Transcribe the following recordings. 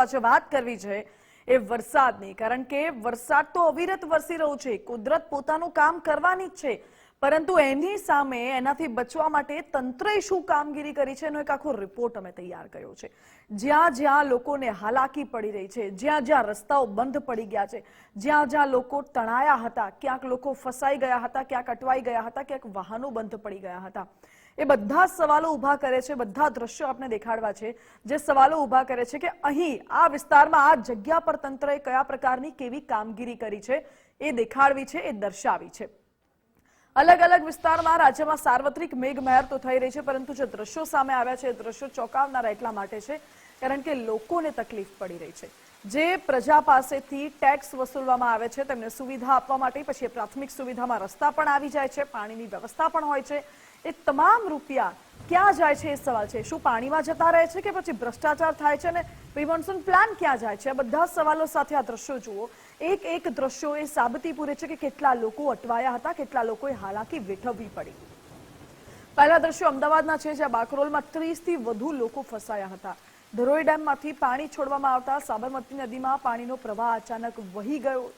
આજે વાત કરવી છે એ વરસાદની. કારણ કે વરસાદ તો અવિરત વરસી રહ્યો છે. કુદરત પોતાનું કામ કરવાની જ છે. પરંતુ એની સામે એનાથી બચવા માટે તંત્રએ શું કામગીરી કરી છે એનો એક આખો રિપોર્ટ અમે તૈયાર કર્યો છે. જ્યાં જ્યાં લોકોને હાલાકી પડી રહી છે, જ્યાં જ્યાં રસ્તાઓ બંધ પડી ગયા છે, જ્યાં જ્યાં લોકો તણાયા હતા, ક્યાંક લોકો ફસાઈ ગયા હતા, ક્યાંક અટવાઈ ગયા હતા, ક્યાંક વાહનો બંધ પડી ગયા હતા. એ બધા સવાલો ઊભા કરે છે, બધા દ્રશ્યો આપણે દેખાડવા છે. જે સવાલો ઊભા કરે છે કે અહીં, આ વિસ્તારમાં, આ જગ્યા પર તંત્રએ કયા પ્રકારની કેવી કામગીરી કરી છે, એ દેખાડવી છે, એ દર્શાવી છે. અલગ અલગ વિસ્તારમાં રાજ્યમાં સાર્વત્રિક મેઘમહેર તો થઈ રહી છે, પરંતુ જે દ્રશ્યો સામે આવ્યા છે, એ દ્રશ્યો ચોંકાવનારા એટલા માટે છે, કારણ કે લોકોને તકલીફ પડી રહી છે. જે પ્રજા પાસેથી ટેક્સ વસૂલવામાં આવે છે, તેમને સુવિધા આપવા માટે, પછી પ્રાથમિક સુવિધામાં રસ્તા પણ આવી જાય છે, પાણીની વ્યવસ્થા પણ હોય છે એ તમામ રૂપિયા ક્યાં જાય છે એ સવાલ છે. શું પાણીમાં જતા રહે છે કે પછી ભ્રષ્ટાચાર થાય છે અને પ્રિમોન્સન પ્લાન ક્યાં જાય છે? બધા સવાલો સાથે આ દ્રશ્યો જુઓ. એક એક દ્રશ્યો એ સાબતી પૂરે છે કે કેટલા લોકો અટવાયા હતા, કેટલા લોકોએ હાલાકી વેઠવવી પડી. પહેલા દ્રશ્યો અમદાવાદના છે, જ્યાં બાકરોલમાં ત્રીસથી વધુ લોકો ફસાયા હતા. ધરોઈ ડેમમાંથી પાણી છોડવામાં આવતા સાબરમતી નદીમાં પાણીનો પ્રવાહ અચાનક વહી ગયો.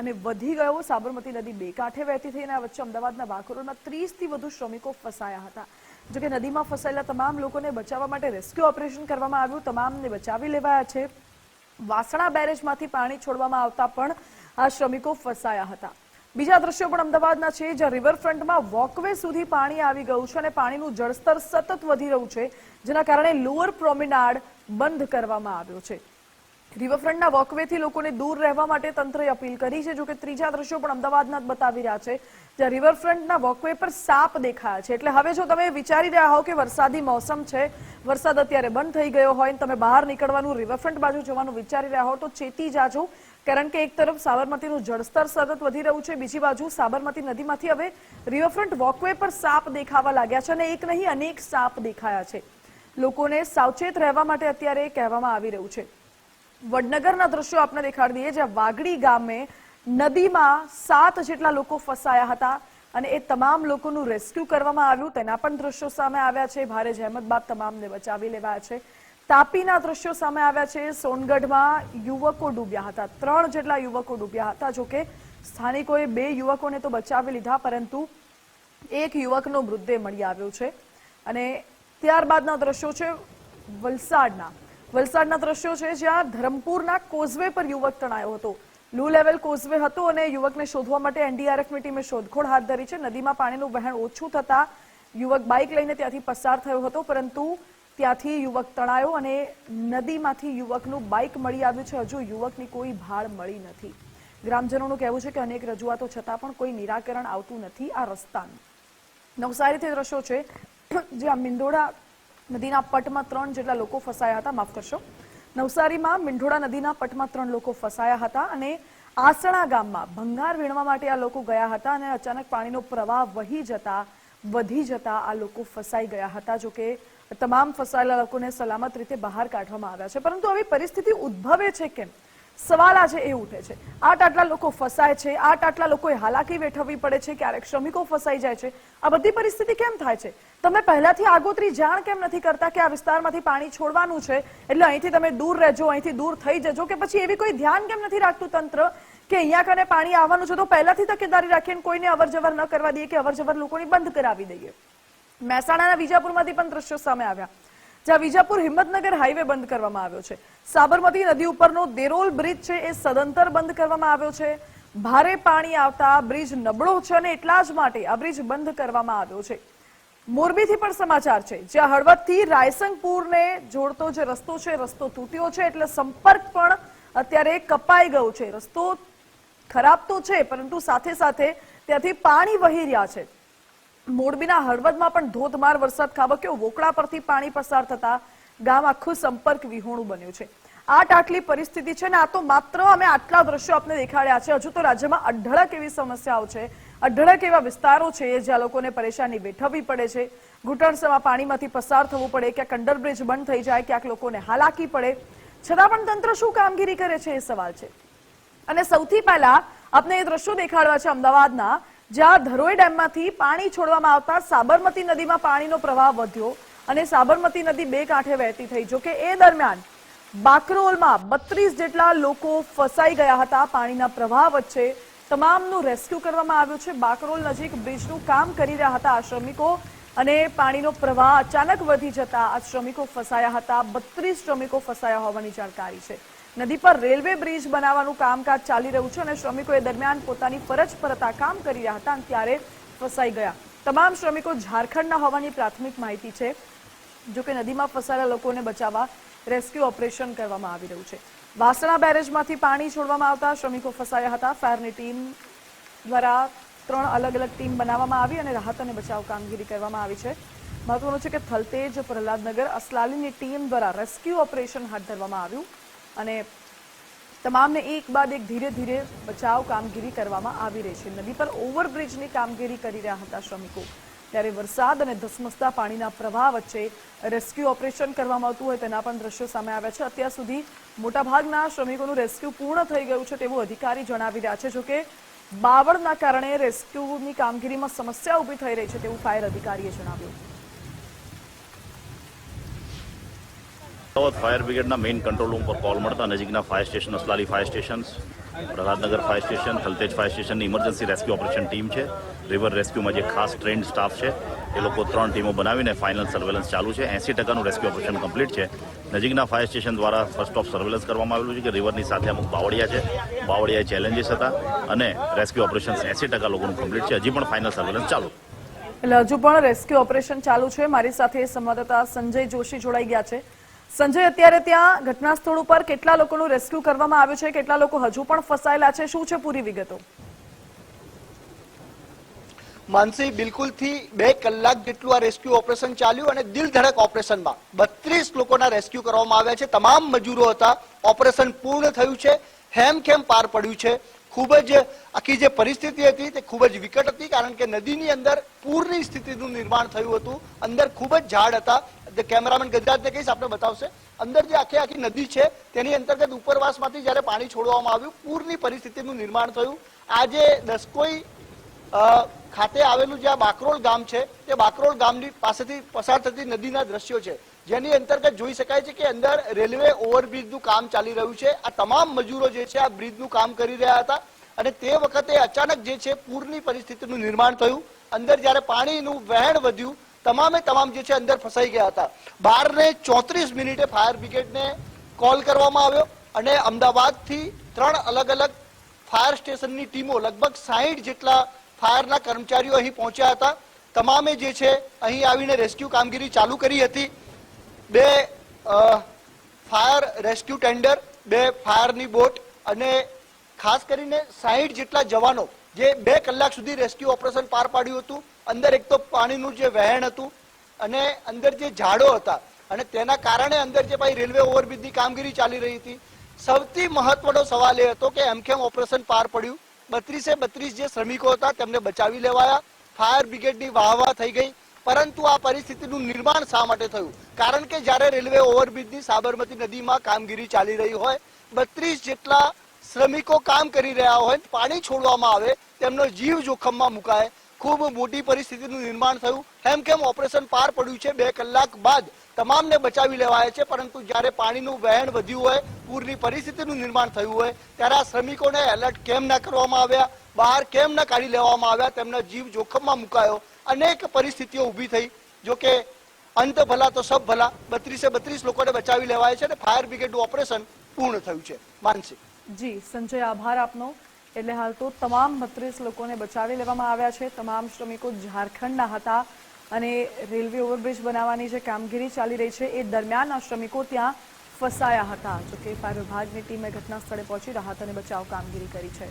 અને વધી ગયો સાબરમતી નદી બે કાંઠે વહેતી થઈ અને આ વચ્ચે અમદાવાદના વાકરોલમાં ત્રીસથી વધુ શ્રમિકો ફસાયા હતા. જોકે નદીમાં ફસાયેલા તમામ લોકોને બચાવવા માટે રેસ્ક્યુ ઓપરેશન કરવામાં આવ્યું. તમામને બચાવી લેવાયા છે. વાસણા બેરેજમાંથી પાણી છોડવામાં આવતા પણ આ શ્રમિકો ફસાયા હતા. બીજા દ્રશ્યો પણ અમદાવાદના છે, જ્યાં રિવરફ્રન્ટમાં વોકવે સુધી પાણી આવી ગયું છે અને પાણીનું જળસ્તર સતત વધી રહ્યું છે, જેના કારણે લોઅર પ્રોમિનાડ બંધ કરવામાં આવ્યો છે. રિવરફ્રન્ટના વોકવેથી લોકોને દૂર રહેવા માટે તંત્રએ અપીલ કરી છે જોકે ત્રીજા દ્રશ્યો પણ અમદાવાદના જ બતાવી રહ્યા છે, જ્યાં રિવરફ્રન્ટના વોકવે પર સાપ દેખાયા છે. એટલે હવે જો તમે વિચારી રહ્યા હો કે વરસાદી મોસમ છે, વરસાદ અત્યારે બંધ થઈ ગયો હોય તમે બહાર નીકળવાનું, રિવરફ્રન્ટ બાજુ જવાનું વિચારી રહ્યા હો, તો ચેતી જાજો. કારણ કે એક તરફ સાબરમતીનું જળસ્તર સતત વધી રહ્યું છે, બીજી બાજુ સાબરમતી નદીમાંથી હવે રિવરફ્રન્ટ વોકવે પર સાપ દેખાવા લાગ્યા છે અને એક નહીં, અનેક સાપ દેખાયા છે. લોકોને સાવચેત રહેવા માટે અત્યારે કહેવામાં આવી રહ્યું છે. વડનગરના દ્રશ્યો આપને દેખાડી દઈએ જ્યાં વાગડી ગામે નદીમાં સાત જેટલા લોકો ફસાયા હતા અને એ તમામ લોકોનું રેસ્ક્યુ કરવામાં આવ્યું. તેના પણ દ્રશ્યો સામે આવ્યા છે. ભારે જહેમત બાદ તમામને બચાવી લેવાયા છે. તાપીના દ્રશ્યો સામે આવ્યા છે. સોનગઢમાં યુવકો ડૂબ્યા હતા. ત્રણ જેટલા યુવકો ડૂબ્યા હતા. જોકે સ્થાનિકોએ બે યુવકોને તો બચાવી લીધા, પરંતુ એક યુવકનો મૃતદેહ મળી આવ્યો છે. અને ત્યારબાદના દ્રશ્યો છે વલસાડના. વલસાડના દ્રશ્યો છે જ્યાં ધરમપુરના કોઝવે પર યુવક તણાયો હતો. લો લેવલ કોઝવે હતો અને યુવકને શોધવા માટે એનડીઆરએફની ટીમે શોધખોળ હાથ ધરી છે. નદીમાં પાણીનું વહેણ ઓછું થતાં યુવક બાઇક લઈને ત્યાંથી પસાર થયો હતો, પરંતુ ત્યાંથી યુવક તણાયો અને નદીમાંથી યુવકનું બાઇક મળી આવ્યું છે. હજુ યુવકની કોઈ ભાળ મળી નથી. ગ્રામજનોનું કહેવું છે કે અનેક રજૂઆતો છતાં પણ કોઈ નિરાકરણ આવતું નથી આ રસ્તાનું. નવસારીથી દ્રશ્યો છે, જ્યાં મિંદોડા નદીના પટમાં ત્રણ જેટલા લોકો ફસાયા હતા, માફ કરશો. નવસારીમાં મીંઢોળા નદીના પટમાં ત્રણ લોકો ફસાયા હતા અને આસણા ગામમાં ભંગાર વીણવા માટે આ લોકો ગયા હતા અને અચાનક પાણીનો પ્રવાહ વહી જતા, વધી જતા આ લોકો ફસાઈ ગયા હતા જોકે તમામ ફસાયેલા લોકોને સલામત રીતે બહાર કાઢવામાં આવ્યા છે. પરંતુ આવી પરિસ્થિતિ ઉદ્ભવે છે કેમ? સવાલ આજે એ ઉઠે છે. આટ આટલા લોકો ફસાય છે આટ આટલા લોકોએ હાલાકી વેઠવવી પડે છે, ક્યારેક શ્રમિકો ફસાઈ જાય છે. આ બધી પરિસ્થિતિ કેમ થાય છે? તમે પહેલાથી આગોતરી જાણ કેમ નથી કરતા કે આ વિસ્તારમાંથી પાણી છોડવાનું છે? એટલે અહીંથી તમે દૂર રહેજો, અહીંથી દૂર થઈ જજો કે પછી એવી કોઈ ધ્યાન કેમ નથી રાખતું તંત્ર કે અહીંયા કને પાણી આવવાનું છે તો પહેલાથી તકેદારી રાખીને કોઈને અવરજવર ન કરવા દઈએ કે અવરજવર લોકોની બંધ કરાવી દઈએ? મહેસાણાના વિજાપુરમાંથી પણ દ્રશ્યો સામે આવ્યા. જ્યાં વિજાપુર હિંમતનગર હાઈવે બંધ કરવામાં આવ્યો છે. સાબરમતી નદી ઉપરનો દેરોલ બ્રિજ છે એ સદંતર બંધ કરવામાં આવ્યો છે. ભારે પાણી આવતા બ્રિજ નબળો છે અને એટલા જ માટે આ બ્રિજ બંધ કરવામાં આવ્યો છે. મોરબીથી પણ સમાચાર છે. જ્યાં હળવદથી રાયસંગપુરને જોડતો જે રસ્તો છે, રસ્તો તૂટ્યો છે એટલે સંપર્ક પણ અત્યારે કપાઈ ગયો છે. રસ્તો ખરાબ તો છે, પરંતુ સાથે સાથે ત્યાંથી પાણી વહી રહ્યા છે. મોરબીના હળવદમાં પણ ધોધમાર વરસાદ ખાબક્યો. વોકડા પરથી પાણી પસાર થતા ગામ આખું સંપર્ક વિહોણું બન્યું છે. આટ આટલી પરિસ્થિતિ છે ને, આ તો માત્ર અમે આટલા દ્રશ્યો આપને દેખાડ્યા છે. હજુ તો રાજ્યમાં અઢળક એવી સમસ્યાઓ છે. અઢળક એવા વિસ્તારો છે જ્યાં લોકોને પરેશાની વેઠવવી પડે છે. ઘૂંટણસમાં પાણીમાંથી પસાર થવું પડે, ક્યાંક અંડરબ્રિજ બંધ થઈ જાય, ક્યાંક લોકોને હાલાકી પડે. છતાં પણ તંત્ર શું કામગીરી કરે છે એ સવાલ છે. અને સૌથી પહેલા આપને એ દ્રશ્યો દેખાડવા છે અમદાવાદના, જ્યાં ધરોઈ ડેમમાંથી પાણી છોડવામાં આવતા સાબરમતી નદીમાં પાણીનો પ્રવાહ વધ્યો અને સાબરમતી નદી બે કાંઠે વહેતી થઈ. જોકે એ દરમિયાન બાકરોલમાં બત્રીસ જેટલા લોકો ફસાઈ ગયા હતા, પાણીના પ્રવાહ વચ્ચે તમામનું રેસ્ક્યુ કરવામાં આવ્યું છે. બાકરોલ નજીક બ્રિજનું કામ કરી રહ્યા હતા આ શ્રમિકો અને પાણીનો પ્રવાહ અચાનક વધી જતા આ શ્રમિકો ફસાયા હતા. બત્રીસ શ્રમિકો ફસાયા હોવાની જાણકારી છે. નદી પર રેલવે બ્રિજ બનાવવાનું કામકાજ ચાલી રહ્યું છે અને શ્રમિકો એ દરમિયાન પોતાની ફરજ પરત આ કામ કરી રહ્યા હતા અને ત્યારે ફસાઈ ગયા. તમામ શ્રમિકો ઝારખંડના હોવાની પ્રાથમિક માહિતી છે જો કે નદીમાં ફસાયેલા લોકોને બચાવવા રેસ્ક્યુ ઓપરેશન કરવામાં આવી રહ્યું છે. વાસણા બેરેજમાંથી પાણી છોડવામાં આવતા શ્રમિકો ફસાયા હતા. ફાયરની ટીમ દ્વારા ત્રણ અલગ અલગ ટીમ બનાવવામાં આવી અને રાહત અને બચાવ કામગીરી કરવામાં આવી છે. મહત્વનું છે કે થલતેજ પ્રહલાદનગર અસલાલીની ટીમ દ્વારા રેસ્ક્યુ ઓપરેશન હાથ ધરવામાં આવ્યું અને તમામને એક બાદ એક ધીરે ધીરે બચાવ કામગીરી કરવામાં આવી રહી છે. નદી પર ઓવરબ્રિજની કામગીરી કરી રહ્યા હતા શ્રમિકો. ત્યારે વરસાદ અને ધસમસતા પાણીના પ્રવાહ વચ્ચે રેસ્ક્યુ ઓપરેશન કરવામાં આવતું હોય તેના પણ દ્રશ્યો સામે આવ્યા છે. અત્યાર સુધી મોટાભાગના શ્રમિકોનું રેસ્ક્યુ પૂર્ણ થઈ ગયું છે તેવું અધિકારી જણાવી રહ્યા છે. જોકે બાવળના કારણે રેસ્ક્યુની કામગીરીમાં સમસ્યા ઊભી થઈ રહી છે તેવું ફાયર અધિકારીએ જણાવ્યું. ફાયર બ્રિગેડના મેઇન કંટ્રોલ રૂમ પર કોલ મળતા નજીકના fire station, Aslali fire station, Prahladnagar fire station, Thaltej fire સ્ટેશનની ઇમરજન્સી રેસ્ક્યુ ઓપરેશન ટીમ છે. રિવર રેસ્ક્યુમાં જે ખાસ ટ્રેન્ડ સ્ટાફ છે, એ લોકો ત્રણ ટીમો બનાવીને ફાઇનલ સર્વેલન્સ ચાલુ છે. એંસી ટકાનું રેસ્ક્યુ ઓપરેશન કમ્પ્લીટ છે. નજીકના ફાયર સ્ટેશન દ્વારા ફર્સ્ટ ઓફ સર્વેલન્સ કરવામાં આવેલું છે કે રિવરની સાથે અમુક બાવળિયા છે. બાવળિયા ચેલેન્જીસ હતા અને રેસ્ક્યુ ઓપરેશન એંસી ટકા લોકોનું કમ્પ્લીટ છે. હજી પણ ફાઇનલ સર્વેલન્સ ચાલુ. એટલે હજુ પણ રેસ્ક્યુ ઓપરેશન ચાલુ છે. મારી સાથે સંવાદદાતા સંજય જોશી જોડાઈ ગયા છે. સંજય, અત્યારે ત્યાં ઘટના સ્થળ ઉપર કેટલા લોકોનું રેસ્ક્યુ કરવામાં આવ્યું છે? કેટલા લોકો હજુ પણ ફસાયેલા છે? શું છે પૂરી વિગતો? માનસી બિલકુલથી બે કલાક જેટલું આ રેસ્ક્યુ ઓપરેશન ચાલ્યું અને દિલ ધડક ઓપરેશનમાં બત્રીસ લોકોના રેસ્ક્યુ કરવામાં આવ્યા છે. તમામ મજૂરો હતા. ઓપરેશન પૂર્ણ થયું છે. હેમખેમ પાર પડ્યું છે. ખૂબ જ આખી જે પરિસ્થિતિ હતી તે ખૂબ જ વિકટ હતી કારણ કે નદીની અંદર પૂરની સ્થિતિનું નિર્માણ થયું હતું. અંદર ખૂબ જ ઝાડ હતા. કેમેરામેન ગજરાતને કહીશ, આપણે બતાવશે. અંદર જે આખી આખી નદી છે, તેની અંતર્ગત ઉપરવાસમાંથી જ્યારે પાણી છોડવામાં આવ્યું, પૂરની પરિસ્થિતિનું નિર્માણ થયું. આજે દસકોઈ ખાતે આવેલું જે આ બાકરોલ ગામ છે તે બાકરોલ ગામની પાસેથી પસાર થતી નદીના દ્રશ્યો છે. જેની અંતર્ગત જોઈ શકાય છે કે અંદર રેલવે ઓવરબ્રિજનું કામ ચાલી રહ્યું છે. આ તમામ મજૂરો જે છે આ બ્રિજનું કામ કરી રહ્યા હતા અને તે વખતે અચાનક જે છે પૂરની પરિસ્થિતિનું નિર્માણ થયું. અંદર જ્યારે પાણીનું વહેણ વધ્યું, તમામે તમામ જે છે અંદર ફસાઈ ગયા હતા. બાર ને ચોત્રીસ મિનિટે ફાયર બ્રિગેડને કોલ કરવામાં આવ્યો અને અમદાવાદથી ત્રણ અલગ અલગ ફાયર સ્ટેશનની ટીમો લગભગ સાહીઠ જેટલા ફાયરના કર્મચારીઓ અહીં પહોંચ્યા હતા. તમામે જે છે, અહીં આવીને રેસ્ક્યુ કામગીરી ચાલુ કરી હતી. બે ફાયર રેસ્ક્યુ ટેન્ડર, બે ફાયરની બોટ અને ખાસ કરીને સાહીઠ જેટલા જવાનો જે બે કલાક સુધી રેસ્ક્યુ ઓપરેશન પાર પાડ્યું હતું. અંદર એક તો પાણીનું જે વહેણ હતું અને અંદર જે ઝાડો હતા અને તેના કારણે અંદર જે ભાઈ રેલવે ઓવરબ્રિજની કામગીરી ચાલી રહી હતી. સૌથી મહત્વનો સવાલ એ હતો કે એમકેમ ઓપરેશન પાર પડ્યું? બત્રીસે બત્રીસ જે શ્રમિકો હતા તેમને બચાવી લેવાયા. ફાયર બ્રિગેડની વાહવા થઈ ગઈ. પરંતુ આ પરિસ્થિતિનું નિર્માણ શા માટે થયું? કારણ કે જ્યારે રેલવે ઓવરબ્રિજની સાબરમતી નદીમાં કામગીરી ચાલી રહી હોય, બત્રીસ જેટલા શ્રમિકો કામ કરી રહ્યા હોય, પાણી છોડવામાં આવે, તેમનો જીવ જોખમમાં મુકાય ખૂબ મોટી પરિસ્થિતિનું નિર્માણ થયું. હેમ કેમ ઓપરેશન પાર પડ્યું છે? બે કલાક બાદ તમામને બચાવી લેવાયા છે, પરંતુ જ્યારે પાણીનું વહેણ વધ્યું હોય, પૂરની પરિસ્થિતિનું નિર્માણ થયું હોય, ત્યારે આ શ્રમિકોને એલર્ટ કેમ ના કરવામાં આવ્યા? બહાર કેમ ના કાઢી લેવામાં આવ્યા? તેમનો જીવ જોખમમાં મુકાયો. અનેક પરિસ્થિતિઓ ઊભી થઈ. જો કે અંત ભલા તો સબ ભલા. બત્રીસે બત્રીસ લોકોને બચાવી લેવાય છે અને ફાયર બ્રિગેડનું ઓપરેશન પૂર્ણ થયું છે. માનસી જી, સંજય, આભાર આપનો. એટલે હાલ તો તમામ બત્રીસ લોકોને બચાવી લેવામાં આવ્યા છે. તમામ શ્રમિકો ઝારખંડના હતા અને રેલવે ઓવરબ્રિજ બનાવવાની જે કામગીરી ચાલી રહી છે એ દરમિયાન આ શ્રમિકો ત્યાં ફસાયા હતા. જોકે ફાયર વિભાગની ટીમે ઘટના સ્થળે પહોંચી રાહત અને બચાવ કામગીરી કરી છે.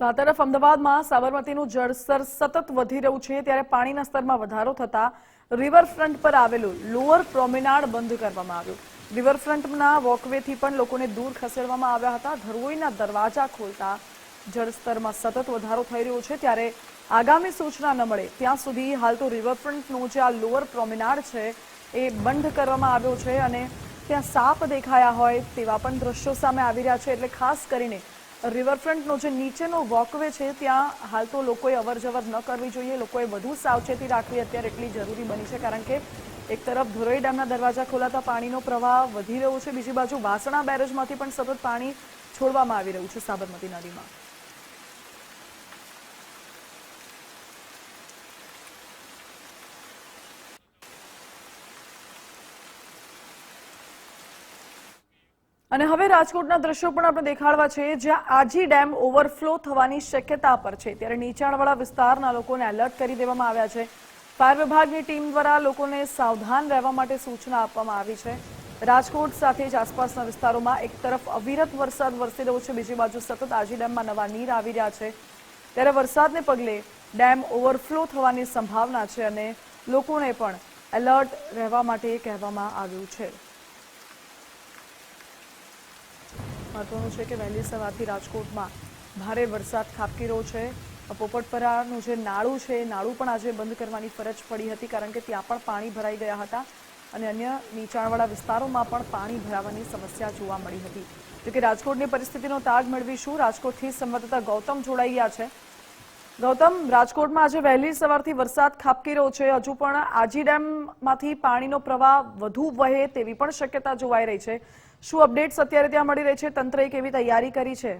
તો આ તરફ અમદાવાદમાં સાબરમતીનું જળસ્તર સતત વધી રહ્યું છે. ત્યારે પાણીના સ્તરમાં વધારો થતા રિવરફ્રન્ટ પર આવેલું લોઅર પ્રોમેનાડ બંધ કરવામાં આવ્યું. રિવરફ્રન્ટના વોકવેથી પણ લોકોને દૂર ખસેડવામાં આવ્યા હતા. ધરોઈના દરવાજા ખોલતા જળસ્તરમાં સતત વધારો થઈ રહ્યો છે. ત્યારે આગામી સૂચના ન મળે ત્યાં સુધી હાલ તો રિવરફ્રન્ટનું જે આ લોઅર પ્રોમેનાડ છે એ બંધ કરવામાં આવ્યો છે અને ત્યાં સાપ દેખાયા હોય તેવા પણ દ્રશ્યો સામે આવી રહ્યા છે. એટલે ખાસ કરીને રિવરફ્રન્ટનો જે નીચેનો વોકવે છે, ત્યાં હાલ તો લોકોએ અવર જવર ન કરવી જોઈએ. લોકોએ વધુ સાવચેતી રાખવી અત્યારે એટલી જરૂરી બની છે, કારણ કે એક તરફ ધોરઈ ડેમના દરવાજા ખોલાતા પાણીનો પ્રવાહ વધી રહ્યો છે. બીજી બાજુ વાસણા બેરેજમાંથી પણ સતત પાણી છોડવામાં આવી રહ્યું છે સાબરમતી નદીમાં. અને હવે રાજકોટના દ્રશ્યો પણ આપણે દેખાડવા છે. જ્યાં આજી ડેમ ઓવરફ્લો થવાની શક્યતા પર છે. ત્યારે નીચાણવાળા વિસ્તારના લોકોને એલર્ટ કરી દેવામાં આવ્યા છે. ફાયર વિભાગની ટીમ દ્વારા લોકોને સાવધાન રહેવા માટે સૂચના આપવામાં આવી છે. રાજકોટ સાથે જ આસપાસના વિસ્તારોમાં એક તરફ અવિરત વરસાદ વરસી રહ્યો છે. બીજી બાજુ સતત આજી ડેમમાં નવા નીર આવી રહ્યા છે. ત્યારે વરસાદને પગલે ડેમ ઓવરફ્લો થવાની સંભાવના છે અને લોકોને પણ એલર્ટ રહેવા માટે કહેવામાં આવ્યું છે. મહત્વનું છે કે વહેલી સવારથી રાજકોટમાં ભારે વરસાદ ખાબકી રહ્યો છે પોપટપરાનું જે નાળું છે, એ નાળું પણ આજે બંધ કરવાની ફરજ પડી હતી કારણ કે ત્યાં પણ પાણી ભરાઈ ગયા હતા અને અન્ય નીચાણવાળા વિસ્તારોમાં પણ પાણી ભરાવાની સમસ્યા જોવા મળી હતી. જોકે રાજકોટની પરિસ્થિતિનો તાગ મેળવીશું. રાજકોટથી સંવાદદાતા ગૌતમ જોડાઈ ગયા છે. ગૌતમ, રાજકોટમાં આજે વહેલી સવારથી વરસાદ ખાબકી રહ્યો છે. હજુ પણ આજી ડેમમાંથી પાણીનો પ્રવાહ વધુ વહે તેવી પણ શક્યતા જોવાઈ રહી છે. શું અપડેટ્સ અત્યારે ત્યાં મળી રહી છે? તંત્રએ કેવી તૈયારી કરી છે?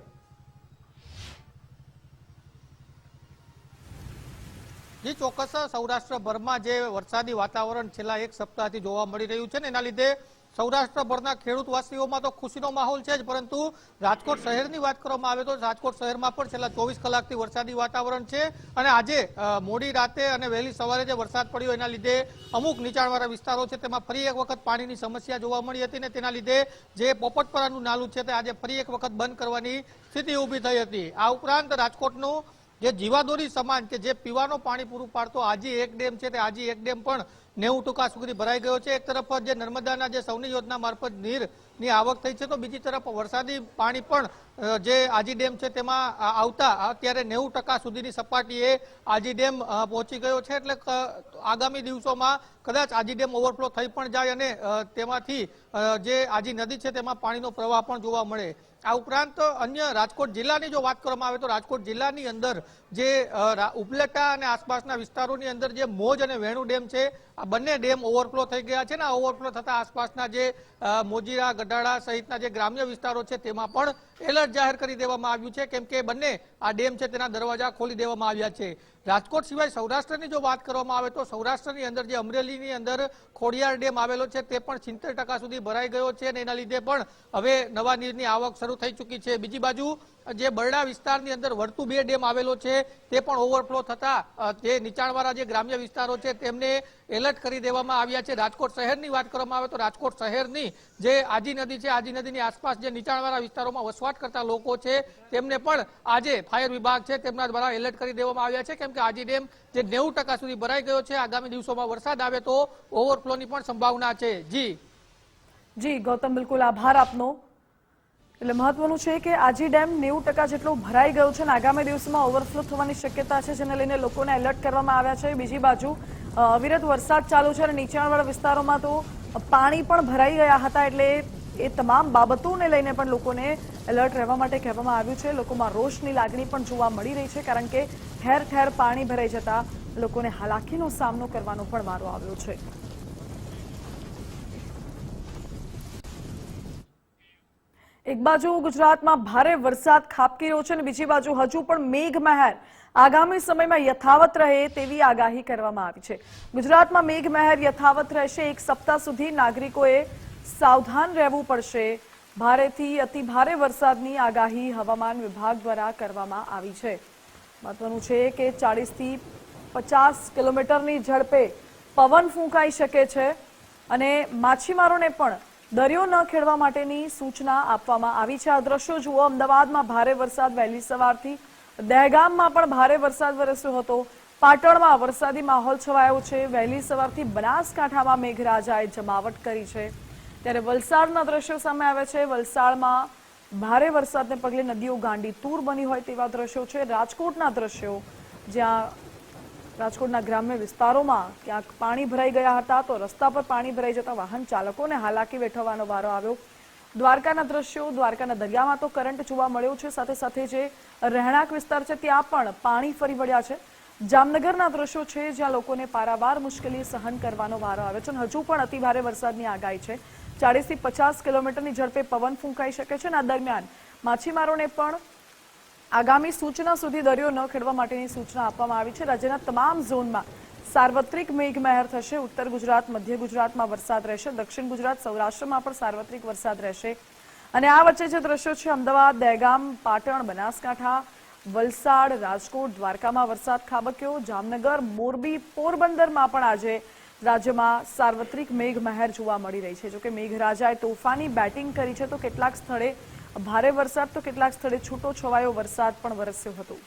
જી, ચોક્કસ. સૌરાષ્ટ્રભરમાં જે વરસાદી વાતાવરણ છેલ્લા એક સપ્તાહથી જોવા મળી રહ્યું છે ને, એના લીધે સૌરાષ્ટ્રભરના ખેડૂતવાસીઓમાં તો ખુશીનો માહોલ છે જ, પરંતુ રાજકોટ શહેરની વાત કરવામાં આવે તો રાજકોટ શહેરમાં પણ છેલ્લા ચોવીસ કલાકથી વરસાદી વાતાવરણ છે અને આજે મોડી રાતે અને વહેલી સવારે જે વરસાદ પડ્યો એના લીધે અમુક નીચાણવાળા વિસ્તારો છે તેમાં ફરી એક વખત પાણીની સમસ્યા જોવા મળી હતી ને તેના લીધે જે પોપટપરાનું નાલું છે તે આજે ફરી એક વખત બંધ કરવાની સ્થિતિ ઊભી થઈ હતી. આ ઉપરાંત રાજકોટનું જે જીવાદોરી સમાન કે જે પીવાનું પાણી પૂરું પાડતો આજી એક ડેમ છે તે આજી એક ડેમ પણ નેવું ટકા સુધી ભરાઈ ગયો છે. એક તરફ જે નર્મદાના જે સૌની યોજના મારફત નીરની આવક થઈ છે, તો બીજી તરફ વરસાદી પાણી પણ જે આજી ડેમ છે તેમાં આવતા અત્યારે નેવું ટકા સુધીની સપાટીએ આજી ડેમ પહોંચી ગયો છે. એટલે આગામી દિવસોમાં કદાચ આજી ડેમ ઓવરફ્લો થઈ પણ જાય અને તેમાંથી જે આજી નદી છે તેમાં પાણીનો પ્રવાહ પણ જોવા મળે. આ ઉપરાંત અન્ય રાજકોટ જિલ્લાની જો વાત કરવામાં આવે તો રાજકોટ જિલ્લાની અંદર જે ઉપલેટા અને આસપાસના વિસ્તારોની અંદર જે મોજ અને વેણુ ડેમ છે આ બંને ડેમ ઓવરફ્લો થઈ ગયા છે ને આ ઓવરફ્લો થતા આસપાસના જે મોજીરા, ગઢાડા સહિતના જે ગ્રામ્ય વિસ્તારો છે તેમાં પણ એલર્ટ જાહેર કરી દેવામાં આવ્યું છે. કેમ કે બંને આ ડેમ છે તેના દરવાજા ખોલી દેવામાં આવ્યા છે. રાજકોટ સિવાય સૌરાષ્ટ્રની જો વાત કરવામાં આવે તો સૌરાષ્ટ્રની અંદર જે અમરેલીની અંદર ખોડિયાર ડેમ આવેલો છે તે પણ સિત્તેર ટકા સુધી ભરાઈ ગયો છે અને એના લીધે પણ હવે નવા નીરની આવક શરૂ થઈ ચૂકી છે. બીજી બાજુ જે બરડા વિસ્તારની અંદર વર્તુ બે ડેમ આવેલો છે તે પણ ઓવરફ્લો થતા જે નીચાણવાળા જે ગ્રામ્ય વિસ્તારો છે તેમને એલર્ટ કરી દેવામાં આવ્યા છે. રાજકોટ શહેરની વાત કરવામાં આવે તો રાજકોટ શહેરની જે આજી નદી છે, આજી નદીની આસપાસ જે નીચાણવાળા વિસ્તારોમાં વસવાટ કરતા લોકો છે તેમને પણ આજે ફાયર વિભાગ છે તેમના દ્વારા એલર્ટ કરી દેવામાં આવ્યા છે. કેમ કે આજી ડેમ જે નેવું ટકા સુધી ભરાઈ ગયો છે, આગામી દિવસોમાં વરસાદ આવે તો ઓવરફ્લોની પણ સંભાવના છે. જી. જી, ગૌતમ, બિલકુલ આભાર આપનો. એટલે મહત્વનું છે કે આજી ડેમ નેવું ટકા જેટલો ભરાઈ ગયો છે અને આગામી દિવસોમાં ઓવરફ્લો થવાની શક્યતા છે, જેને લઈને લોકોને એલર્ટ કરવામાં આવ્યા છે. બીજી બાજુ અવિરત વરસાદ ચાલુ છે અને નીચાણવાળા વિસ્તારોમાં તો પાણી પણ ભરાઈ ગયા હતા, એટલે એ તમામ બાબતોને લઈને પણ લોકોને એલર્ટ રહેવા માટે કહેવામાં આવ્યું છે. લોકોમાં રોષની લાગણી પણ જોવા મળી રહી છે, કારણ કે ઠેર ઠેર પાણી ભરાઈ જતા લોકોને હાલાકીનો સામનો કરવાનો પણ વારો આવ્યો છે. એક બાજુ ગુજરાતમાં ભારે વરસાદ ખાબકી રહ્યો છે અને બીજી બાજુ હજુ પણ મેઘમહેર આગામી સમયમાં યથાવત રહે તેવી આગાહી કરવામાં આવી છે. ગુજરાતમાં મેઘમહેર યથાવત રહેશે. એક સપ્તાહ સુધી નાગરિકોએ સાવધાન રહેવું પડશે. ભારેથી અતિ ભારે વરસાદની આગાહી હવામાન વિભાગ દ્વારા કરવામાં આવી છે. મહત્વનું છે કે ચાળીસથી પચાસ કિલોમીટરની ઝડપે પવન ફૂંકાઈ શકે છે અને માછીમારોને પણ દરિયો ન ખેડવા માટેની સૂચના આપવામાં આવી છે. આ દ્રશ્યો જુઓ, અમદાવાદમાં ભારે વરસાદ વહેલી સવારથી દહેગામમાં પણ ભારે વરસાદ વરસ્યો હતો. પાટણમાં વરસાદી માહોલ છવાયો છે. વહેલી સવારથી બનાસકાંઠામાં મેઘરાજાએ જમાવટ કરી છે. ત્યારે વલસાડના દ્રશ્યો સામે આવે છે. વલસાડમાં ભારે વરસાદને પગલે નદીઓ ગાંડી તૂર બની હોય તેવા દ્રશ્યો છે. રાજકોટના દ્રશ્યો, જ્યાં રાજકોટના ગ્રામ્ય વિસ્તારોમાં ક્યાંક પાણી ભરાઈ ગયા હતા, તો રસ્તા પર પાણી ભરાઈ જતા વાહન ચાલકોને હાલાકી વેઠવવાનો વારો આવ્યો. દ્વારકાના દ્રશ્યો, દ્વારકાના દરિયામાં તો કરંટ જોવા મળ્યો છે. સાથે સાથે જે રહેણાંક વિસ્તાર છે, ત્યાં પણ પાણી ફરી વળ્યા છે. જામનગરના દ્રશ્યો છે, જ્યાં લોકોને પારાવાર મુશ્કેલી સહન કરવાનો વારો આવ્યો છે અને હજુ પણ અતિભારે વરસાદની આગાહી છે. ચાળીસથી પચાસ કિલોમીટરની ઝડપે પવન ફૂંકાઈ શકે છે અને આ દરમિયાન માછીમારોને પણ આગામી સૂચના સુધી દરિયો ન ખેડવા માટેની સૂચના આપવામાં આવી છે. રાજ્યના તમામ ઝોનમાં સાર્વત્રિક મેઘમહેર થશે. ઉત્તર ગુજરાત, મધ્ય ગુજરાતમાં વરસાદ રહેશે. દક્ષિણ ગુજરાત, સૌરાષ્ટ્રમાં પણ સાર્વત્રિક વરસાદ રહેશે. અને આ વચ્ચે જે દ્રશ્યો છે, અમદાવાદ, દહેગામ, પાટણ, બનાસકાંઠા, વલસાડ, રાજકોટ, દ્વારકામાં વરસાદ ખાબક્યો. જામનગર, મોરબી, પોરબંદરમાં પણ આજે રાજ્યમાં સાર્વત્રિક મેઘ મહેર જોવા મળી રહી છે. જોકે મેઘરાજાએ તોફાની બેટિંગ કરી છે, તો કેટલાક સ્થળે ભારે વરસાદ, તો કેટલાક સ્થળે છૂટો છવાયો વરસાદ પણ વરસ્યો હતો.